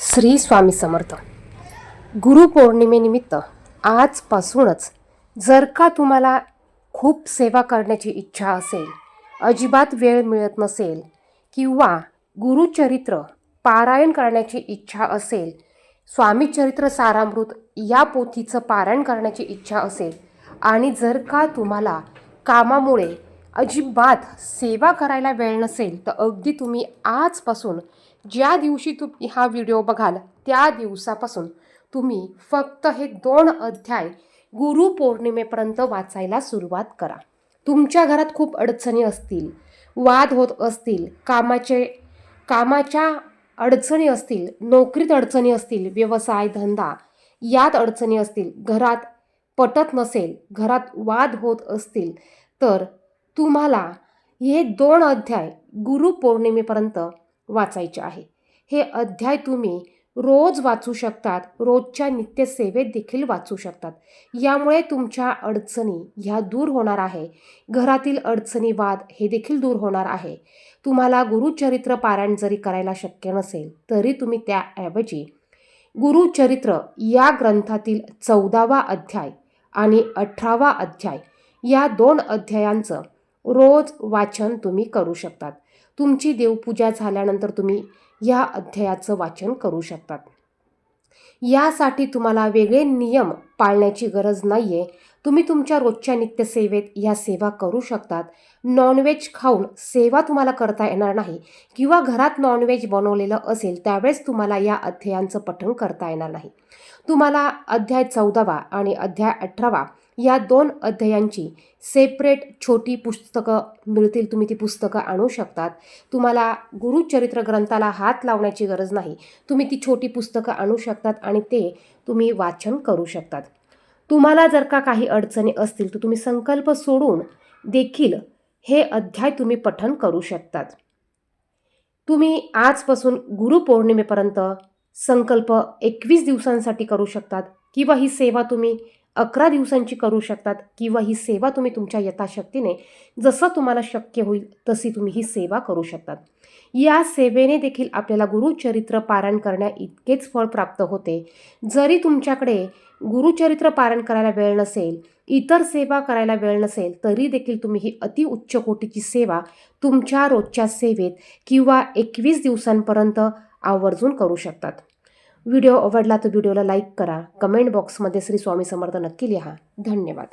श्री स्वामी समर्थ. गुरुपौर्णिमेनिमित्त आजपासूनच जर का तुम्हाला खूप सेवा करण्याची इच्छा असेल अजिबात वेळ मिळत नसेल किंवा गुरुचरित्र पारायण करण्याची इच्छा असेल स्वामीचरित्र सारामृत या पोथीचं पारायण करण्याची इच्छा असेल आणि जर का तुम्हाला कामामुळे अजिबात सेवा करायला वेळ नसेल तर अगदी तुम्ही आजपासून ज्या दिवशी तुम्ही हा व्हिडिओ बघाल त्या दिवसापासून तुम्ही फक्त हे दोन अध्याय गुरुपौर्णिमेपर्यंत वाचायला सुरुवात करा. तुमच्या घरात खूप अडचणी असतील वाद होत असतील कामाचे कामाच्या अडचणी असतील नोकरीत अडचणी असतील व्यवसाय धंदा यात अडचणी असतील घरात पटत नसेल घरात वाद होत असतील तर तुम्हाला हे दोन अध्याय गुरुपौर्णिमेपर्यंत वाचायचे आहे. हे अध्याय तुम्ही रोज वाचू शकतात रोजच्या नित्यसेवेत देखील वाचू शकतात. यामुळे तुमच्या अडचणी ह्या दूर होणार आहे. घरातील अडचणी वाद हे देखील दूर होणार आहे. तुम्हाला गुरुचरित्र पारायण जरी करायला शक्य नसेल तरी तुम्ही त्याऐवजी गुरुचरित्र या ग्रंथातील चौदावा अध्याय आणि अठरावा अध्याय या दोन अध्यायांचं रोज वाचन तुम्ही करू शकतात. तुमची देवपूजा झाल्यानंतर तुम्ही या अध्यायाचं वाचन करू शकतात. यासाठी तुम्हाला वेगळे नियम पाळण्याची गरज नाही आहे तुम्ही तुमच्या रोजच्या नित्यसेवेत ह्या सेवा करू शकतात. नॉनव्हेज खाऊन सेवा तुम्हाला करता येणार नाही किंवा घरात नॉनव्हेज बनवलेलं असेल त्यावेळेस तुम्हाला या अध्यायांचं पठण करता येणार नाही. तुम्हाला अध्याय चौदावा आणि अध्याय अठरावा या दोन अध्यायांची सेपरेट छोटी पुस्तकं मिळतील. तुम्ही ती पुस्तकं आणू शकतात. तुम्हाला गुरुचरित्र ग्रंथाला हात लावण्याची गरज नाही. तुम्ही ती छोटी पुस्तकं आणू शकतात आणि ते तुम्ही वाचन करू शकतात. तुम्हाला जर का काही अडचणी असतील तर तुम्ही संकल्प सोडून देखील हे अध्याय तुम्ही पठन करू शकतात. तुम्ही आजपासून गुरुपौर्णिमेपर्यंत संकल्प एकवीस दिवसांसाठी करू शकतात किंवा ही सेवा तुम्ही अकरा दिवसांची करू शकतात किंवा ही सेवा तुम्ही तुमच्या यथाशक्तीने जसं तुम्हाला शक्य होईल तशी तुम्ही ही सेवा करू शकतात. या सेवेने देखील आपल्याला गुरुचरित्र पारायण करण्या इतकेच फळ प्राप्त होते. जरी तुमच्याकडे गुरुचरित्र पारायण करायला वेळ नसेल इतर सेवा करायला वेळ नसेल तरी देखील तुम्ही ही अति उच्च कोटीची सेवा तुमच्या रोजच्या सेवेत किंवा एकवीस दिवसांपर्यंत आवर्जून करू शकतात. व्हिडिओ आवडला तर व्हिडिओला लाईक करा. कमेंट बॉक्समध्ये श्री स्वामी समर्थ नक्की लिहा. धन्यवाद.